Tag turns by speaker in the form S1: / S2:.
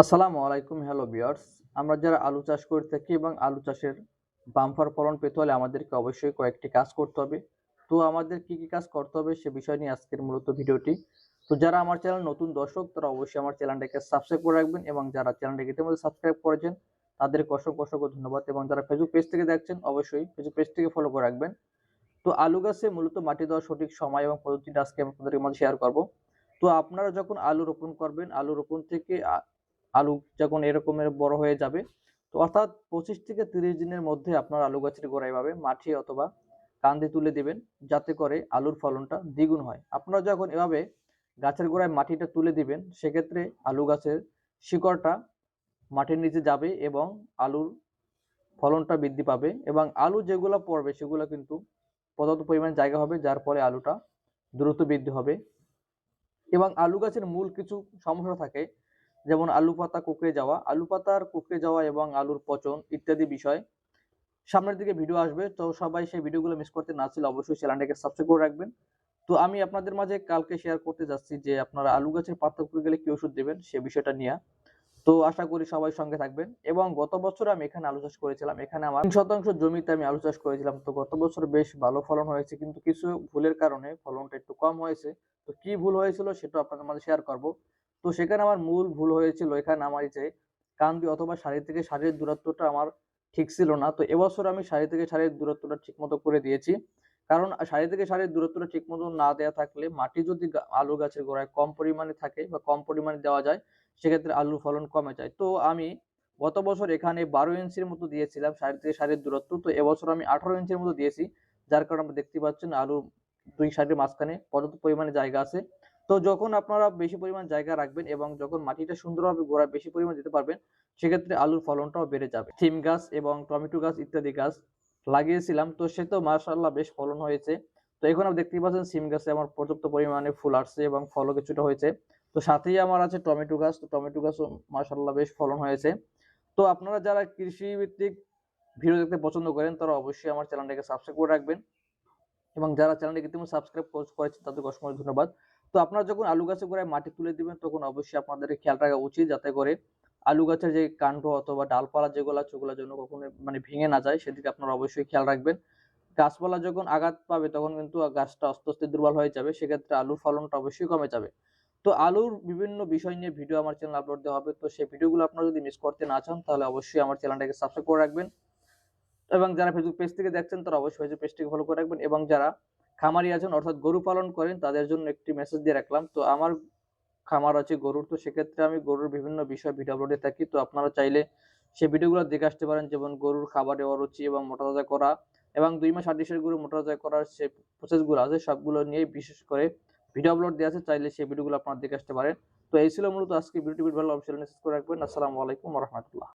S1: আসসালামু আলাইকুম, হ্যালো বিয়ার্স আমরা যারা আলু চাষ করে থাকি এবং আলু চাষের বাম্পার ফলন পেতে হলে আমাদেরকে অবশ্যই কয়েকটি কাজ করতে হবে। তো আমাদের কি কি কাজ করতে হবে সে বিষয় নিয়ে আজকের মূলত ভিডিওটি। তো যারা আমার চ্যানেল নতুন দর্শক, তারা অবশ্যই আমার চ্যানেলটাকে সাবস্ক্রাইব করে রাখবেন এবং যারা চ্যানেলটাকে ইতিমধ্যে সাবস্ক্রাইব করেছেন, তাদেরকে অসংখ্য অসংখ্য ধন্যবাদ এবং যারা ফেসবুক পেজ থেকে দেখছেন, অবশ্যই ফেসবুক পেজ থেকে ফলো করে রাখবেন। তো আলু গাছে মূলত মাটি দেওয়ার সঠিক সময় এবং পদ্ধতিটা আজকে আমি আপনাদের মাঝে শেয়ার করব। তো আপনারা যখন আলু রোপণ করবেন, আলু রোপণ থেকে আলু যখন এরকমের বড় হয়ে যাবে, তো অর্থাৎ পঁচিশ থেকে তিরিশ দিনের মধ্যে আপনার আলু গাছের গোড়ায় ভাবে মাটি অথবা কান্দি তুলে দিবেন, যাতে করে আলুর ফলনটা দ্বিগুণ হয়। আপনারা যখন এভাবে গাছের গোড়ায় মাটিটা তুলে দিবেন, সেক্ষেত্রে আলু গাছের শিকড়টা মাটির নিচে যাবে এবং আলুর ফলনটা বৃদ্ধি পাবে এবং আলু যেগুলো পড়বে, সেগুলো কিন্তু পর্যাপ্ত পরিমাণ জায়গা হবে, যার ফলে আলুটা দ্রুত বৃদ্ধি হবে। এবং আলু গাছের মূল কিছু সমস্যা থাকে যেমন আলু পাতা, কুকড়ে যাওয়া। আলু পাতার, কুকড়ে যাওয়া এবং আলুর পচন ইত্যাদি বিষয়। সামনের দিকে ভিডিও আসবে, তো সবাই সেই ভিডিওগুলো মিস করতে না চাইলে অবশ্যই চ্যানেলটাকে সাবস্ক্রাইব করে রাখবেন। তো আমি আপনাদের মাঝে কালকে শেয়ার করতে যাচ্ছি যে আপনারা আলু গাছের পাতা কুকড়ে গেলে কি ওষুধ দেবেন সে বিষয়টা নিয়ে। তো আশা করি সবাই সঙ্গে থাকবেন এবং গত বছর আমি এখানে আলু চাষ করেছিলাম। এখানে আমার তিন শতাংশ জমিতে আমি আলু চাষ করেছিলাম। তো গত বছর বেশ ভালো ফলন হয়েছে, কিন্তু কিছু ভুলের কারণে ফলনটা একটু কম হয়েছে। তো কি ভুল হয়েছিল সেটা আপনাদের মাঝে শেয়ার করব। তো সেখানে আমার মূল ভুল হয়েছিল। এখানে আমার যে কান্দি অথবা সারি থেকে সারির দূরত্বটা আমার ঠিক ছিল না। তো এবছর আমি সারি থেকে সারির দূরত্বটা ঠিক মতো করে দিয়েছি। কারণ সারি থেকে সারির দূরত্বটা ঠিক মতো না দেওয়া থাকলে মাটি যদি আলু গাছের গোড়ায় কম পরিমাণে থাকে বা কম পরিমাণে দেওয়া যায়, সেক্ষেত্রে আলুর ফলন কমে যায়। তো আমি গত বছর এখানে বারো ইঞ্চির মতো দিয়েছিলাম সারি থেকে সারির দূরত্ব। তো এবছর আমি আঠারো ইঞ্চির মতো দিয়েছি। যার কারণে আপনি দেখতে পাচ্ছেন আলু দুই সাইডের মাঝখানে পর্যাপ্ত পরিমাণে জায়গা আছে। তো যখন আপনারা বেশি পরিমাণ জায়গা রাখবেন এবং যখন মাটিটা সুন্দরভাবে গোড়ায় বেশি পরিমাণ দিতে পারবেন, সেক্ষেত্রে আলুর ফলনটাও বেড়ে যাবে। সিম গাছ এবং টমেটো গাছ ইত্যাদি গাছ লাগিয়েছিলাম, তো সে তো মাশাআল্লাহ বেশ ফলন হয়েছে। তো এখন আপনি দেখতেই পাচ্ছেন সিম গাছে আমার পর্যাপ্ত পরিমাণে ফুল আসছে এবং ফলও কিছুটা হয়েছে। তো সাথেই আমার আছে টমেটো গাছ, তো টমেটো গাছও মাশাআল্লাহ বেশ ফলন হয়েছে। তো আপনারা যারা কৃষি ভিত্তিক ভিডিও দেখতে পছন্দ করেন, তারা অবশ্যই আমার চ্যানেলটাকে সাবস্ক্রাইব করে রাখবেন। এবং যারা চ্যানেলটাকে ইতিমধ্যে সাবস্ক্রাইব করেছেন, তাদেরকে অসংখ্য ধন্যবাদ। তো আপনারা যখন আলু গাছে গোড়ায় মাটি তুলে দিবেন, তখন অবশ্যই আপনাদের খেয়াল রাখা উচিত যাতে করে আলু গাছের যে কাণ্ড অথবা ডালপালা যেগুলো আছে, ওগুলো যেন কখনো মানে ভেঙে না যায়, সেদিকে আপনারা অবশ্যই খেয়াল রাখবেন। গাছপালা যখন আঘাত পাবে, তখন কিন্তু গাছটা আস্তে আস্তে দুর্বল হয়ে যাবে, সেক্ষেত্রে আলুর ফলনটা অবশ্যই কমে যাবে। তো আলুর বিভিন্ন বিষয় নিয়ে ভিডিও আমার চ্যানেল আপলোড দেওয়া হবে, তো সেই ভিডিওগুলো আপনারা যদি মিস করতে না চান, তাহলে অবশ্যই আমার চ্যানেলটাকে সাবস্ক্রাইব করে রাখবেন। এবং যারা ফেসবুক পেজ থেকে দেখছেন, তারা অবশ্যই ফেসবুক পেজটিকে ফলো করে রাখবেন। এবং যারা খামারি আছেন, অর্থাৎ গরু পালন করেন, তাদের জন্য একটি মেসেজ দিয়ে রাখলাম। তো আমার খামার আছে গরুর, তো সেক্ষেত্রে আমি গরুর বিভিন্ন বিষয় ভিডিও আপলোডে থাকি। তো আপনারা চাইলে সেই ভিডিওগুলো দেখে আসতে পারেন, যেমন গরুর খাবার দেওয়া রুচি এবং মোটাতাজা করা এবং দুই মাস আডিসের গরু মোটাতাজা করার যে প্রসেসগুলো আছে, সবগুলো নিয়ে বিশেষ করে ভিডিও আপলোড দেওয়া আছে, চাইলে সেই ভিডিওগুলো আপনারা দেখে আসতে পারেন। তো এই ছিল মূলত আজকে ভিডিওটি ভালো অবশ্যই মেসেজ করে রাখবেন। আসসালামু আলাইকুম রহমতুল্লাহ।